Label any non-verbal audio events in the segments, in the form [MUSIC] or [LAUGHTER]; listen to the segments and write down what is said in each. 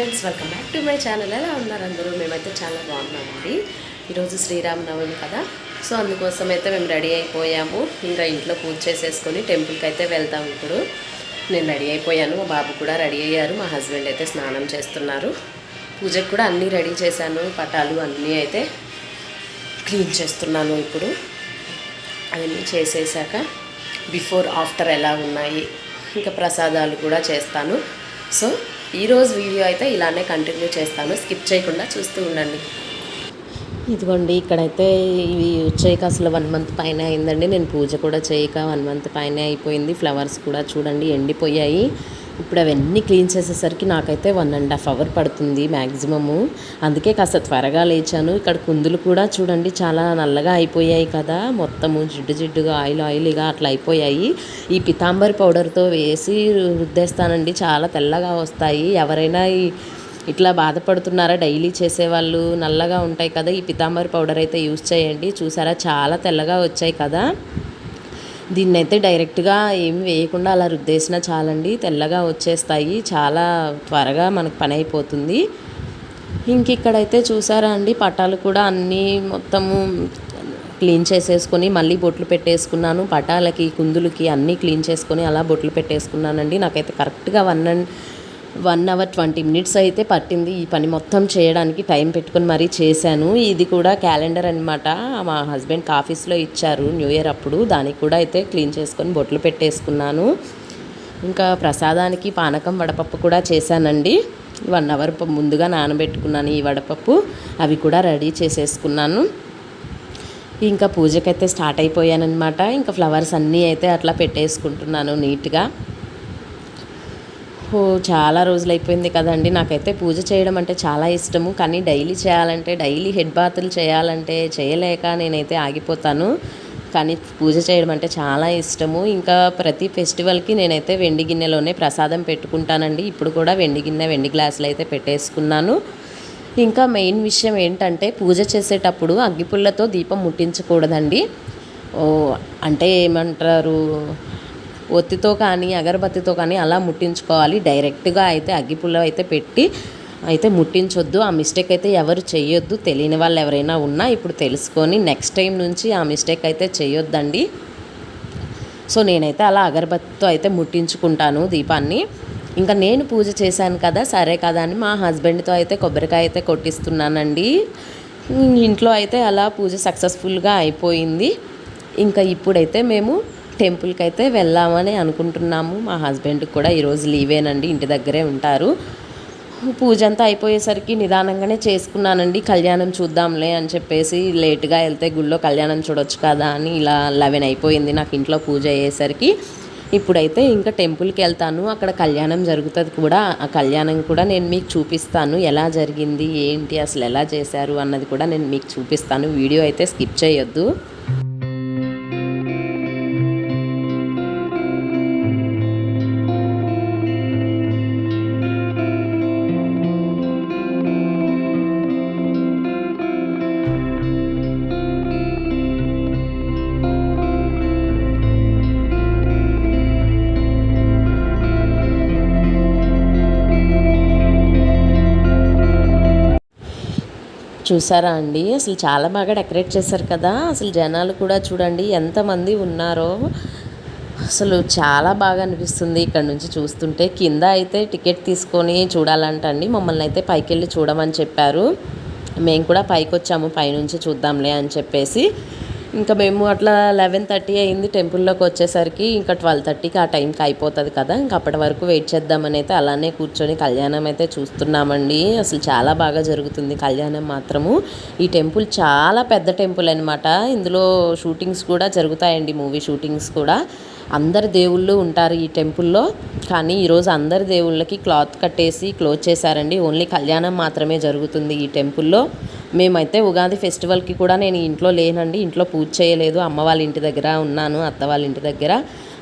Friends welcome back to my channel ఎలా ఉన్నారు అందరూ? మేమైతే చాలా బాగున్నామండి. ఈరోజు శ్రీరామనవమి కదా. సో అందుకోసం అయితే మేము రెడీ అయిపోయాము. ఇంకా ఇంట్లో పూజ చేసేసుకొని టెంపుల్కి అయితే వెళ్తాం ఇప్పుడు. నేను రెడీ అయిపోయాను. మా బాబు కూడా రెడీ అయ్యారు. మా హస్బెండ్ అయితే స్నానం చేస్తున్నారు. పూజకు కూడా అన్నీ రెడీ చేశాను. పటాలు అన్నీ అయితే క్లీన్ చేస్తున్నాను ఇప్పుడు. అవన్నీ చేసేసాక బిఫోర్ ఆఫ్టర్ ఎలా ఉన్నాయి? ఇంకా ప్రసాదాలు కూడా చేస్తాను. సో ఈరోజు వీడియో అయితే ఇలానే కంటిన్యూ చేస్తాను. స్కిప్ చేయకుండా చూస్తూ ఉండండి. ఇదిగోండి ఇక్కడైతే ఇవి వచ్చాక అసలు వన్ మంత్ పైన అయిందండి. నేను పూజ కూడా చేయక వన్ మంత్ పైన అయిపోయింది. ఫ్లవర్స్ కూడా చూడండి ఎండిపోయాయి. ఇప్పుడు అవన్నీ క్లీన్ చేసేసరికి నాకైతే వన్ అండ్ హాఫ్ అవర్ పడుతుంది మ్యాక్సిమము అందుకే కాస్త త్వరగా లేచాను. ఇక్కడ కుందులు కూడా చూడండి చాలా నల్లగా అయిపోయాయి కదా. మొత్తము జిడ్డు జిడ్డుగా ఆయిల్ ఆయిల్గా అట్లా అయిపోయాయి. ఈ పితాంబరి పౌడర్తో వేసి రుద్దేస్తానండి. చాలా తెల్లగా వస్తాయి. ఎవరైనా ఈ ఇట్లా బాధపడుతున్నారా? డైలీ చేసేవాళ్ళు నల్లగా ఉంటాయి కదా. ఈ పితాంబరి పౌడర్ అయితే యూస్ చేయండి. చూసారా? చాలా తెల్లగా వచ్చాయి కదా. దీన్ని అయితే డైరెక్ట్గా ఏమి వేయకుండా అలా రుద్దేసినా చాలండి. తెల్లగా వచ్చేస్తాయి. చాలా త్వరగా మనకు పని అయిపోతుంది. ఇంక ఇక్కడైతే చూసారా అండి పటాలు కూడా అన్నీ మొత్తము క్లీన్ చేసేసుకొని మళ్ళీ బొట్లు పెట్టేసుకున్నాను. పటాలకి కుందులకి అన్నీ క్లీన్ చేసుకొని అలా బొట్లు పెట్టేసుకున్నానండి. నాకైతే కరెక్ట్గా one and one hour twenty minutes అయితే పట్టింది. ఈ పని మొత్తం చేయడానికి టైం పెట్టుకొని మరీ చేశాను. ఇది కూడా క్యాలెండర్ అనమాట మా హస్బెండ్కి ఆఫీస్లో ఇచ్చారు న్యూ ఇయర్ అప్పుడు. దానికి కూడా అయితే క్లీన్ చేసుకొని బొట్లు పెట్టేసుకున్నాను. ఇంకా ప్రసాదానికి పానకం వడపప్పు కూడా చేశానండి. వన్ అవర్ ముందుగా నానబెట్టుకున్నాను ఈ వడపప్పు. అవి కూడా రెడీ చేసేసుకున్నాను. ఇంకా పూజకైతే స్టార్ట్ అయిపోయానమాట ఇంకా ఫ్లవర్స్ అన్నీ అయితే అట్లా పెట్టేసుకుంటున్నాను నీట్గా. చాలా రోజులు అయిపోయింది కదండి. నాకైతే పూజ చేయడం అంటే చాలా ఇష్టము. కానీ డైలీ చేయాలంటే డైలీ హెడ్ బాతులు చేయాలంటే చేయలేక నేనైతే ఆగిపోతాను. కానీ పూజ చేయడం అంటే చాలా ఇష్టము. ఇంకా ప్రతి ఫెస్టివల్కి నేనైతే వెండి గిన్నెలోనే ప్రసాదం పెట్టుకుంటానండి. ఇప్పుడు కూడా వెండి గిన్నె వెండి గ్లాసులు అయితే పెట్టేసుకున్నాను. ఇంకా మెయిన్ విషయం ఏంటంటే పూజ చేసేటప్పుడు అగ్గిపుల్లతో దీపం ముట్టించకూడదండి. ఓ అంటే ఏమంటారు? ఒత్తితో కానీ అగరబత్తితో కానీ అలా ముట్టించుకోవాలి. డైరెక్ట్గా అయితే అగ్గిపుల్ల అయితే పెట్టి అయితే ముట్టించొద్దు. ఆ మిస్టేక్ అయితే ఎవరు చేయొద్దు తెలియని వాళ్ళు ఎవరైనా ఉన్నా ఇప్పుడు తెలుసుకొని నెక్స్ట్ టైం నుంచి ఆ మిస్టేక్ అయితే చేయొద్దండి సో నేనైతే అలా అగరబత్తితో అయితే ముట్టించుకుంటాను దీపాన్ని. ఇంకా నేను పూజ చేశాను కదా సరే కదా అని మా హస్బెండ్తో అయితే కొబ్బరికాయ అయితే కొట్టిస్తున్నానండి. ఇంట్లో అయితే అలా పూజ సక్సెస్ఫుల్గా అయిపోయింది. ఇంకా ఇప్పుడైతే మేము టెంపుల్కి అయితే వెళ్దామని అనుకుంటున్నాము. మా హస్బెండ్కి కూడా ఈరోజు లీవేనండి ఇంటి దగ్గరే ఉంటారు. పూజ అంతా అయిపోయేసరికి నిదానంగానే చేసుకున్నానండి. కళ్యాణం చూద్దాంలే అని చెప్పేసి లేట్గా వెళ్తే గుళ్ళో కళ్యాణం చూడొచ్చు కదా అని ఇలా లెవెన్ అయిపోయింది నాకు ఇంట్లో పూజ అయ్యేసరికి. ఇప్పుడైతే ఇంకా టెంపుల్కి వెళ్తాను. అక్కడ కళ్యాణం జరుగుతుంది కూడా. ఆ కళ్యాణం కూడా నేను మీకు చూపిస్తాను. ఎలా జరిగింది ఏంటి అసలు ఎలా చేశారు అన్నది కూడా నేను మీకు చూపిస్తాను. వీడియో అయితే స్కిప్ చేయొద్దు. చూసారా అండి? అసలు చాలా బాగా డెకరేట్ చేశారు కదా. అసలు జనాలు కూడా చూడండి ఎంతమంది ఉన్నారో. అసలు చాలా బాగా అనిపిస్తుంది ఇక్కడ నుంచి చూస్తుంటే. కింద అయితే టికెట్ తీసుకొని చూడాలంటండి మమ్మల్ని అయితే పైకి వెళ్ళి చూడమని చెప్పారు. మేము కూడా పైకి వచ్చాము పైనుంచి చూద్దాంలే అని చెప్పేసి. ఇంకా మేము అట్లా లెవెన్ థర్టీ అయింది టెంపుల్లోకి వచ్చేసరికి ఇంకా ట్వెల్వ్ థర్టీకి ఆ టైంకి అయిపోతుంది కదా. ఇంకా అప్పటి వరకు వెయిట్ చేద్దామని అయితే అలానే కూర్చొని కళ్యాణం అయితే చూస్తున్నామండి. అసలు చాలా బాగా జరుగుతుంది కళ్యాణం మాత్రము. ఈ టెంపుల్ చాలా పెద్ద టెంపుల్ అనమాట ఇందులో షూటింగ్స్ కూడా జరుగుతాయండి మూవీ షూటింగ్స్ కూడా. అందరి దేవుళ్ళు ఉంటారు ఈ టెంపుల్లో. కానీ ఈరోజు అందరి దేవుళ్ళకి క్లాత్ కట్టేసి క్లోజ్ చేశారండి. ఓన్లీ కళ్యాణం మాత్రమే జరుగుతుంది ఈ టెంపుల్లో. మేమైతే ఉగాది ఫెస్టివల్కి కూడా నేను ఇంట్లో లేనండి. ఇంట్లో పూజ చేయలేదు. అమ్మ వాళ్ళ ఇంటి దగ్గర ఉన్నాను అత్త వాళ్ళ ఇంటి దగ్గర.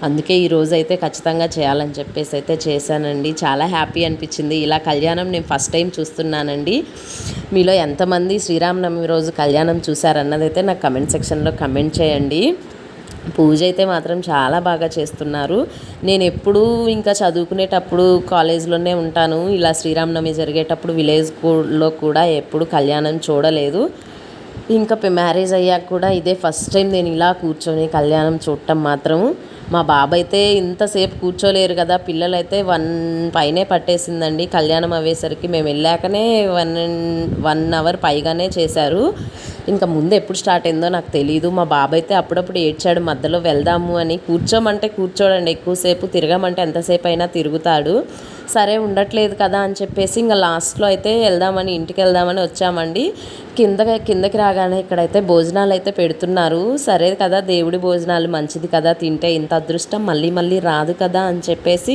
అందుకే ఈరోజు అయితే ఖచ్చితంగా చేయాలని చెప్పేసి అయితే చేశానండి. చాలా హ్యాపీ అనిపించింది. ఇలా కళ్యాణం నేను ఫస్ట్ టైం చూస్తున్నానండి. మీలో ఎంతమంది శ్రీరామనవమి రోజు కళ్యాణం చూసారన్నదైతే నాకు కమెంట్ సెక్షన్లో కమెంట్ చేయండి. పూజ అయితే మాత్రం చాలా బాగా చేస్తున్నారు. నేను ఎప్పుడూ ఇంకా చదువుకునేటప్పుడు కాలేజ్లోనే ఉంటాను. ఇలా శ్రీరామనవమి జరిగేటప్పుడు విలేజ్లో కూడా ఎప్పుడు కళ్యాణం చూడలేదు. ఇంకా పె- మ్యారేజ్ అయ్యాక కూడా ఇదే ఫస్ట్ టైం నేను ఇలా కూర్చొని కళ్యాణం చూడటం మాత్రం మా బాబు అయితే ఇంతసేపు కూర్చోలేరు కదా పిల్లలైతే వన్ పైనే పట్టేసిందండి. కళ్యాణం అయ్యేసరికి మేము వెళ్ళాకనే వన్ వన్ అవర్ పైగానే చేశారు. ఇంకా ముందు ఎప్పుడు స్టార్ట్ అయిందో నాకు తెలియదు మా బాబు అయితే అప్పుడప్పుడు ఏడ్చాడు మధ్యలో వెళ్దాము అని. కూర్చోమంటే కూర్చోడండి ఎక్కువసేపు తిరగమంటే ఎంతసేపు అయినా తిరుగుతాడు. సరే ఉండట్లేదు కదా అని చెప్పేసి ఇంకా లాస్ట్లో అయితే వెళ్దామని ఇంటికి వెళ్దామని వచ్చామండి. కింద కిందకి రాగానే ఇక్కడైతే భోజనాలు అయితే పెడుతున్నారు. సరే కదా దేవుడి భోజనాలు మంచిది కదా తింటే ఇంత అదృష్టం మళ్ళీ మళ్ళీ రాదు కదా అని చెప్పేసి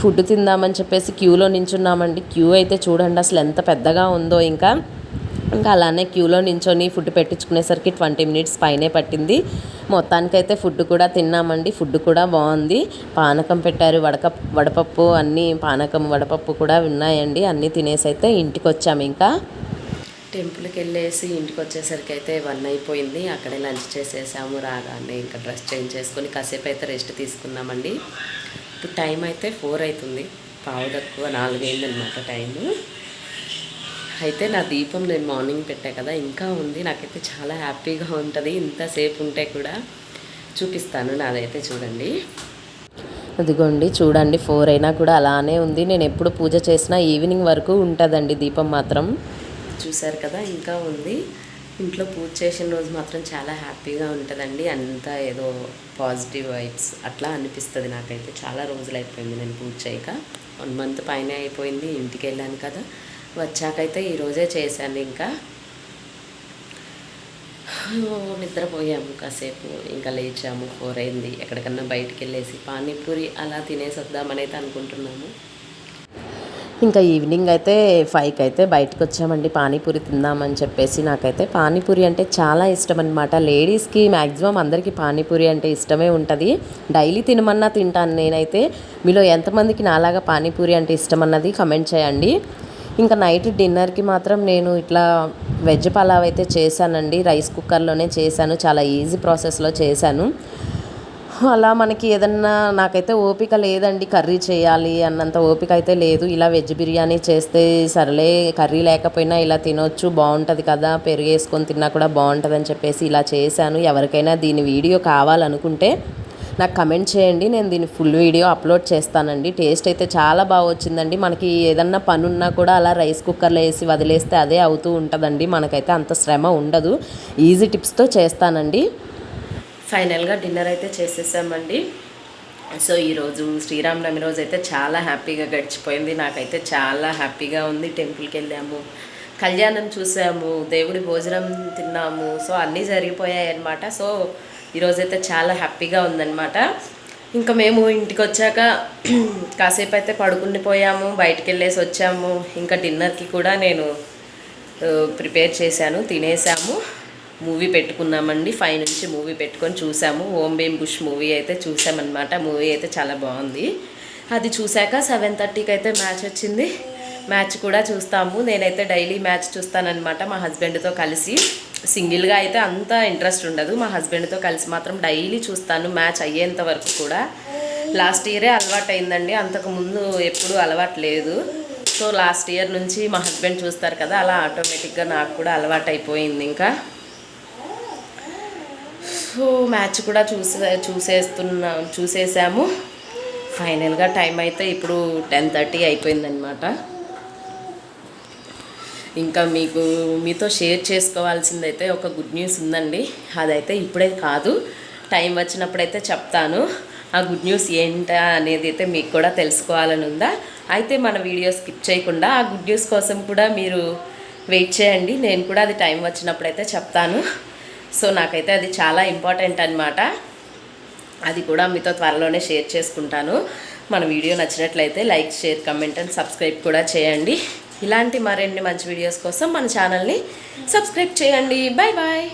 ఫుడ్ తిందామని చెప్పేసి క్యూలో నించున్నామండి. క్యూ అయితే చూడండి అసలు ఎంత పెద్దగా ఉందో ఇంకా. ఇంకా అలానే క్యూలో నించొని ఫుడ్ పెట్టించుకునేసరికి ట్వంటీ మినిట్స్ పైనే పట్టింది. మొత్తానికైతే ఫుడ్ కూడా తిన్నామండి. ఫుడ్ కూడా బాగుంది. పానకం పెట్టారు వడక వడపప్పు అన్నీ పానకం వడపప్పు కూడా ఉన్నాయండి. అన్నీ తినేసి అయితే ఇంటికి వచ్చాము ఇంకా. టెంపుల్కి వెళ్ళేసి ఇంటికి వచ్చేసరికి అయితే వన్ అయిపోయింది. అక్కడే లంచ్ చేసేసాము రాగానే ఇంకా డ్రెస్ చేంజ్ చేసుకొని కాసేపు అయితే రెస్ట్ తీసుకున్నామండి. ఇప్పుడు టైం అయితే ఫోర్ అవుతుంది పావు తక్కువ నాలుగైందనమాట టైము. అయితే నా దీపం నేను మార్నింగ్ పెట్టా కదా ఇంకా ఉంది. నాకైతే చాలా హ్యాపీగా ఉంటుంది. ఇంతసేపు ఉంటే కూడా చూపిస్తాను. నాదైతే చూడండి. అదిగోండి చూడండి. ఫోర్ అయినా కూడా అలానే ఉంది. నేను ఎప్పుడు పూజ చేసినా ఈవినింగ్ వరకు ఉంటుందండి దీపం మాత్రం. చూసారు కదా ఇంకా ఉంది. ఇంట్లో పూజ చేసిన రోజు మాత్రం చాలా హ్యాపీగా ఉంటుందండి. అంతా ఏదో పాజిటివ్ వైబ్స్ అట్లా అనిపిస్తుంది నాకైతే. చాలా రోజులు అయిపోయింది నేను పూజ చేయక. వన్ మంత్ పైన అయిపోయింది ఇంటికి వెళ్ళాను కదా. వచ్చాకైతే ఈరోజే చేశాను ఇంకా. నిద్రపోయాము కాసేపు ఇంకా లేచాము. ఫోర్ అయింది. ఎక్కడికన్నా బయటికి వెళ్ళేసి పానీపూరి అలా తినేసి వద్దామని అయితే అనుకుంటున్నాము. ఇంకా ఈవినింగ్ అయితే ఫైవ్కి అయితే బయటకు వచ్చామండి. పానీపూరి తిందామని చెప్పేసి నాకైతే పానీపూరి అంటే చాలా ఇష్టం అనమాట లేడీస్కి మ్యాక్సిమం అందరికీ పానీపూరి అంటే ఇష్టమే ఉంటుంది. డైలీ తినమన్నా తింటాను నేనైతే. మీలో ఎంతమందికి నాలాగా పానీపూరి అంటే ఇష్టం అన్నది కమెంట్ చేయండి. ఇంకా నైట్ డిన్నర్కి మాత్రం నేను ఇట్లా వెజ్ పలావ్ అయితే చేశానండి. రైస్ కుక్కర్లోనే చేశాను. చాలా ఈజీ ప్రాసెస్లో చేశాను. అలా మనకి ఏదన్నా నాకైతే ఓపిక లేదండి కర్రీ చేయాలి అన్నంత ఓపిక అయితే లేదు. ఇలా వెజ్ బిర్యానీ చేస్తే సరేలే కర్రీ లేకపోయినా ఇలా తినొచ్చు బాగుంటుంది కదా పెరుగు వేసుకొని తిన్నా కూడా బాగుంటుంది అని చెప్పేసి ఇలా చేశాను. ఎవరికైనా దీని వీడియో కావాలనుకుంటే నాకు కమెంట్ చేయండి. నేను దీని ఫుల్ వీడియో అప్లోడ్ చేస్తానండి. టేస్ట్ అయితే చాలా బాగా వచ్చిందండి. మనకి ఏదన్నా పని ఉన్నా కూడా అలా రైస్ కుక్కర్లో వేసి వదిలేస్తే అదే అవుతూ ఉంటుందండి. మనకైతే అంత శ్రమ ఉండదు. ఈజీ టిప్స్తో చేస్తానండి. ఫైనల్గా డిన్నర్ అయితే చేసేసామండి. సో ఈరోజు శ్రీరామనవమి రోజు అయితే చాలా హ్యాపీగా గడిచిపోయింది. నాకైతే చాలా హ్యాపీగా ఉంది. టెంపుల్కి వెళ్ళాము కళ్యాణం చూసాము దేవుడి భోజనం తిన్నాము. సో అన్నీ జరిగిపోయాయి అనమాట సో ఈరోజైతే చాలా హ్యాపీగా ఉందన్నమాట. ఇంకా మేము ఇంటికి వచ్చాక [CLEARS THROAT] కాసేపు అయితే పడుకుని పోయాము బయటికి వెళ్ళేసి వచ్చాము. ఇంకా డిన్నర్కి కూడా నేను ప్రిపేర్ చేశాను తినేసాము. మూవీ పెట్టుకున్నామండి ఫైవ్ నుంచి మూవీ పెట్టుకొని చూసాము. ఓం భీమ్ బుష్ మూవీ అయితే చూసామన్నమాట. మూవీ అయితే చాలా బాగుంది. అది చూశాక సెవెన్ థర్టీకి అయితే మ్యాచ్ వచ్చింది. మ్యాచ్ కూడా చూస్తాము. నేనైతే డైలీ మ్యాచ్ చూస్తానన్నమాట మా హస్బెండ్తో కలిసి. సింగిల్గా అయితే అంత ఇంట్రెస్ట్ ఉండదు. మా హస్బెండ్తో కలిసి మాత్రం డైలీ చూస్తాను మ్యాచ్ అయ్యేంత వరకు కూడా. లాస్ట్ ఇయరే అలవాటు అయిందండి అంతకుముందు ఎప్పుడూ అలవాటు లేదు. సో లాస్ట్ ఇయర్ నుంచి మా హస్బెండ్ చూస్తారు కదా అలా ఆటోమేటిక్గా నాకు కూడా అలవాటు అయిపోయింది ఇంకా. సో మ్యాచ్ కూడా చూసే చూసేస్తున్నా చూసేసాము. ఫైనల్గా టైం అయితే ఇప్పుడు టెన్ థర్టీ అయిపోయిందనమాట ఇంకా మీకు మీతో షేర్ చేసుకోవాల్సిందైతే ఒక గుడ్ న్యూస్ ఉందండి. అదైతే ఇప్పుడే కాదు. టైం వచ్చినప్పుడైతే చెప్తాను. ఆ గుడ్ న్యూస్ ఏంటా అనేది అయితే మీకు కూడా తెలుసుకోవాలని ఉందా? అయితే మన వీడియో స్కిప్ చేయకుండా ఆ గుడ్ న్యూస్ కోసం కూడా మీరు వెయిట్ చేయండి. నేను కూడా అది టైం వచ్చినప్పుడైతే చెప్తాను. సో నాకైతే అది చాలా ఇంపార్టెంట్ అనమాట అది కూడా మీతో త్వరలోనే షేర్ చేసుకుంటాను. మన వీడియో నచ్చినట్లయితే like share comment and subscribe కూడా చేయండి. ఇలాంటి మరిన్ని మంచి వీడియోస్ కోసం మన ఛానల్ని సబ్స్క్రైబ్ చేయండి. Bye bye.